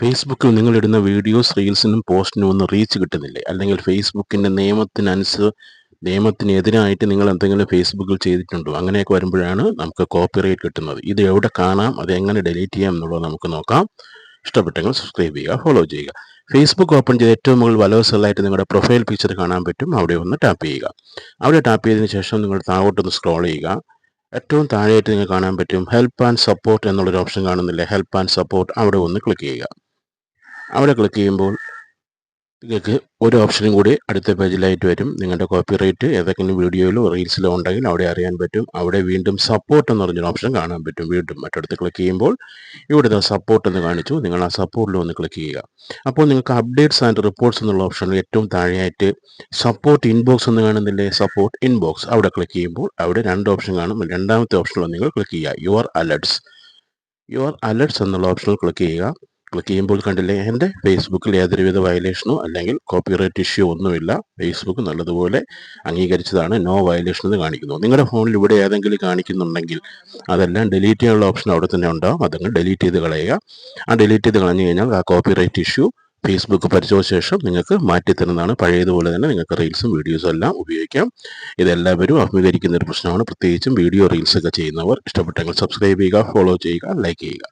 ഫേസ്ബുക്കിൽ നിങ്ങൾ ഇടുന്ന വീഡിയോസ് റീൽസിനും പോസ്റ്റിനും ഒന്നും റീച്ച് കിട്ടുന്നില്ലേ? അല്ലെങ്കിൽ ഫേസ്ബുക്കിന്റെ നിയമത്തിനനുസരിച്ച് നിയമത്തിനെതിരായിട്ട് നിങ്ങൾ എന്തെങ്കിലും ഫേസ്ബുക്കിൽ ചെയ്തിട്ടുണ്ടോ? അങ്ങനെയൊക്കെ വരുമ്പോഴാണ് നമുക്ക് കോപ്പിറൈറ്റ് കിട്ടുന്നത്. ഇത് എവിടെ കാണാം അത് എങ്ങനെ ഡിലീറ്റ് ചെയ്യാം എന്നുള്ളത് നമുക്ക് നോക്കാം. ഇഷ്ടപ്പെട്ടെങ്കിൽ സബ്സ്ക്രൈബ് ചെയ്യുക ഫോളോ ചെയ്യുക. ഫേസ്ബുക്ക് ഓപ്പൺ ചെയ്ത് ഏറ്റവും മുകളിൽ വലവസലായിട്ട് നിങ്ങളുടെ പ്രൊഫൈൽ പിക്ചർ കാണാൻ പറ്റും. അവിടെ ഒന്ന് ടാപ്പ് ചെയ്യുക. അവിടെ ടാപ്പ് ചെയ്തതിന് ശേഷം നിങ്ങൾ താഴോട്ടൊന്ന് സ്ക്രോൾ ചെയ്യുക. ഏറ്റവും താഴെയായിട്ട് നിങ്ങൾക്ക് കാണാൻ പറ്റും ഹെൽപ്പ് ആൻഡ് സപ്പോർട്ട് എന്നുള്ളൊരു ഓപ്ഷൻ കാണുന്നില്ലേ? ഹെൽപ്പ് ആൻഡ് സപ്പോർട്ട് അവിടെ ഒന്ന് ക്ലിക്ക് ചെയ്യുക. അവിടെ ക്ലിക്ക് ചെയ്യുമ്പോൾ നിങ്ങൾക്ക് ഒരു ഓപ്ഷനും കൂടി അടുത്ത പേജിലായിട്ട് വരും. നിങ്ങളുടെ കോപ്പി കോപ്പിറൈറ്റ് ഏതെങ്കിലും വീഡിയോയിലോ റീൽസിലോ ഉണ്ടെങ്കിൽ അവിടെ അറിയാൻ പറ്റും. അവിടെ വീണ്ടും സപ്പോർട്ട് എന്ന് പറഞ്ഞൊരു ഓപ്ഷൻ കാണാൻ പറ്റും. വീണ്ടും മറ്റടുത്ത് ക്ലിക്ക് ചെയ്യുമ്പോൾ ഇവിടെ സപ്പോർട്ട് എന്ന് കാണിച്ചു. നിങ്ങൾ ആ സപ്പോർട്ടിൽ ഒന്ന് ക്ലിക്ക് ചെയ്യുക. അപ്പോൾ നിങ്ങൾക്ക് അപ്ഡേറ്റ്സ് ആൻഡ് റിപ്പോർട്ട്സ് എന്നുള്ള ഓപ്ഷൻ ഏറ്റവും താഴെയായിട്ട് സപ്പോർട്ട് ഇൻബോക്സ് എന്ന് കാണുന്നില്ലേ? സപ്പോർട്ട് ഇൻബോക്സ് അവിടെ ക്ലിക്ക് ചെയ്യുമ്പോൾ അവിടെ രണ്ട് ഓപ്ഷൻ കാണും. രണ്ടാമത്തെ ഓപ്ഷനിൽ നിങ്ങൾ ക്ലിക്ക് ചെയ്യുക. യുവർ അലർട്ട്സ് യുവർ അലർട്ട്സ് എന്നുള്ള ഓപ്ഷനിൽ ക്ലിക്ക് ചെയ്യുക. ക്ലിക്ക് ചെയ്യുമ്പോൾ കണ്ടില്ലേ? എന്റെ ഫേസ്ബുക്കിൽ യാതൊരുവിധ വയലേഷനോ അല്ലെങ്കിൽ കോപ്പിറൈറ്റ് ഇഷ്യൂ ഒന്നുമില്ല. ഫേസ്ബുക്ക് നല്ലതുപോലെ അംഗീകരിച്ചതാണ്. നോ വയലേഷൻ എന്ന് കാണിക്കുന്നു. നിങ്ങളുടെ ഫോണിൽ ഇവിടെ ഏതെങ്കിലും കാണിക്കുന്നുണ്ടെങ്കിൽ അതെല്ലാം ഡിലീറ്റ് ചെയ്യാനുള്ള ഓപ്ഷൻ അവിടെ തന്നെ ഉണ്ടാവും. അതങ്ങ് ഡിലീറ്റ് ചെയ്ത് കളയുക. ആ ഡിലീറ്റ് ചെയ്ത് കളഞ്ഞു കഴിഞ്ഞാൽ ആ കോപ്പിറൈറ്റ് ഇഷ്യൂ ഫേസ്ബുക്ക് പരിശോധിച്ച ശേഷം നിങ്ങൾക്ക് മാറ്റിത്തരുന്നതാണ്. പഴയതുപോലെ തന്നെ നിങ്ങൾക്ക് റീൽസും വീഡിയോസും എല്ലാം ഉപയോഗിക്കാം. ഇതെല്ലാവരും അഭിമുഖീകരിക്കുന്ന ഒരു പ്രശ്നമാണ്. പ്രത്യേകിച്ചും വീഡിയോ റീൽസ് ഒക്കെ ചെയ്യുന്നവർ ഇഷ്ടപ്പെട്ടെങ്കിൽ സബ്സ്ക്രൈബ് ചെയ്യുക ഫോളോ ചെയ്യുക ലൈക്ക് ചെയ്യുക.